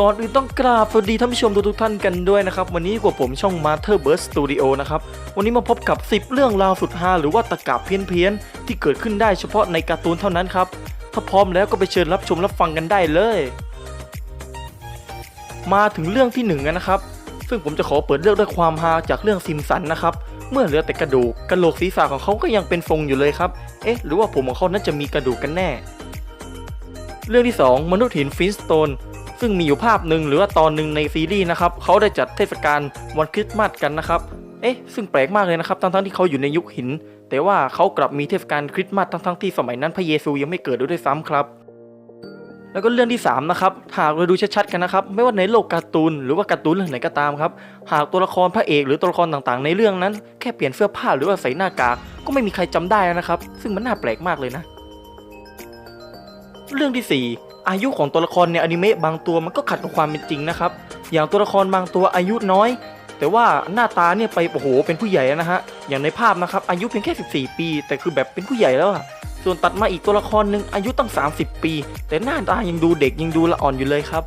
ก่อนอื่นต้องกราบสวัสดีท่านผู้ชมทุกท่านกันด้วยนะครับ วันนี้กว่าผมช่อง Master Burst Studio นะครับ วันนี้มาพบกับ 10 เรื่องราวสุดฮาหรือว่าตะกาบเพี้ยนๆ ที่เกิดขึ้นได้เฉพาะในการ์ตูนเท่านั้นครับ ถ้าพร้อมแล้วก็ไปเชิญรับชมรับฟังกันได้เลย มาถึงเรื่องที่หนึ่งกันนะครับ ซึ่งผมจะขอเปิดเรื่องด้วยความฮาจากเรื่องซิมสันนะครับเมื่อเหลือแต่กระดูกกระโหลกศีรษะของเขาก็ยังเป็นทรงอยู่เลยครับเอ๊ะหรือว่าผมของเขานั้นจะมีกระดูกกันแน่ เรื่องที่ 2 มนุษย์หินฟินสโตน ซึ่งมีอยู่ภาพหนึ่งหรือว่าตอนหนึ่งในซีรีส์นะครับเขาได้จัดเทศกาลวันคริสต์มาสกันนะครับเอ๊ะซึ่งแปลกมากเลยนะครับ ทั้งๆที่เขาอยู่ในยุคหิน แต่ว่าเขากลับมีเทศกาลคริสต์มาสทั้งๆที่สมัยนั้นพระเยซูยังไม่เกิดด้วยซ้ำครับแล้วก็เรื่องที่3นะครับหากเราดูชัดๆกันนะครับไม่ว่าในโลกการ์ตูนหรือว่าการ์ตูนเรื่องไหนก็ตามครับหากตัวละครพระเอกหรือตัวละครต่างๆ ในเรื่องนั้น แค่เปลี่ยนเสื้อผ้าหรือว่าใส่หน้ากากก็ไม่มีใครจำได้นะครับ ซึ่งมันน่าแปลกมากเลยนะ เรื่องที่4 อายุของตัวละครในอนิเมะบางตัวมันก็ขัดกับความเป็นจริงนะครับ อย่างตัวละครบางตัวอายุน้อย แต่ว่าหน้าตาเนี่ยไปโอ้โหเป็นผู้ใหญ่นะฮะอย่างในภาพนะครับอายุเพียงแค่ 14 ปี แต่คือแบบเป็นผู้ใหญ่แล้วอะส่วนตัดมาอีกตัวละครหนึ่งอายุตั้ง 30 ปี แต่หน้าตายังดูเด็กยังดูละอ่อนอยู่เลยครับ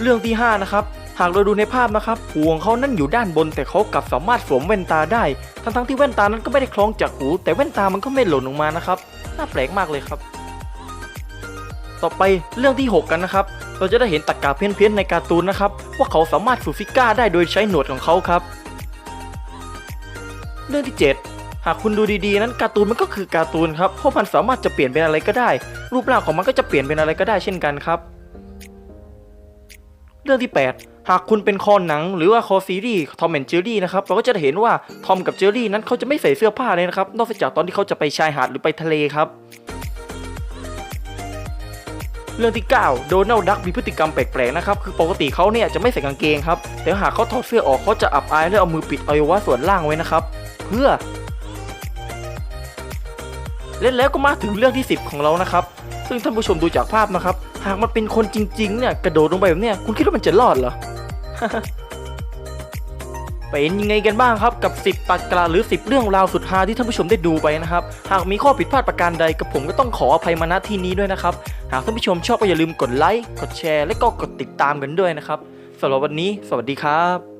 เรื่องที่ 5 นะครับหากเราดูในภาพนะครับหูของเขานั่นอยู่ด้านบน แต่เขากลับสามารถสวมแว่นตาได้ ทั้งๆที่แว่นตานั้นก็ไม่ได้คล้องจากหู แต่แว่นตามันก็ไม่หล่นลงมานะครับ น่าแปลกมากเลยครับ ต่อไปเรื่องที่ 6 กันนะครับ เราจะได้เห็นตะกกาเพี้ยนๆในการ์ตูนนะครับ ว่าเขาสามารถฝึกฟิก้าได้โดยใช้หนวดของเขาครับ เรื่องที่ 7 หากคุณดูดีๆ นั้นการ์ตูนมันก็คือการ์ตูนครับ เพราะมันสามารถจะเปลี่ยนเป็นอะไรก็ได้ รูปร่างของมันก็จะเปลี่ยนเป็นอะไรก็ได้เช่นกันครับ เรื่องที่ 8 หากคุณเป็นคอหนัง หรือว่าคอซีรีส์ทอมแอนเจอรี่นะครับ เราก็จะเห็นว่าทอมกับเจอรี่นั้นเขาจะไม่ใส่เสื้อผ้าเลยนะครับ นอกจากตอนที่เขาจะไปชายหาดหรือไปทะเลครับ เรื่องที่ 9 โดนัลด์ดักมีพฤติกรรมแปลกๆนะครับ คือปกติเขาเนี่ยจะไม่ใส่กางเกงครับ แต่หากเขาถอดเสื้อออกเขาจะอับอายและเอามือปิดอวัยวะส่วนล่างไว้นะครับ เพื่อ เล่นแล้วก็มาถึงเรื่องที่ 10 ของเรานะครับ ซึ่งท่านผู้ชมดูจากภาพนะครับ หากมันเป็นคนจริงๆเนี่ยกระโดดลงไปแบบเนี้ยคุณคิดว่ามันจะรอดเหรอ เป็นยังไงกันบ้างครับกับ 10ตักกาหรือ 10 เรื่องราวสุดฮาที่ท่านผู้ชมได้ดูไปนะครับ หากมีข้อผิดพลาดประการใดกับผมก็ต้องขออภัยมาณที่นี้ด้วยนะครับ หากท่านผู้ชมชอบก็อย่าลืมกดไลค์กดแชร์ และก็กดติดตามกันด้วยนะครับสำหรับวันนี้ สวัสดีครับ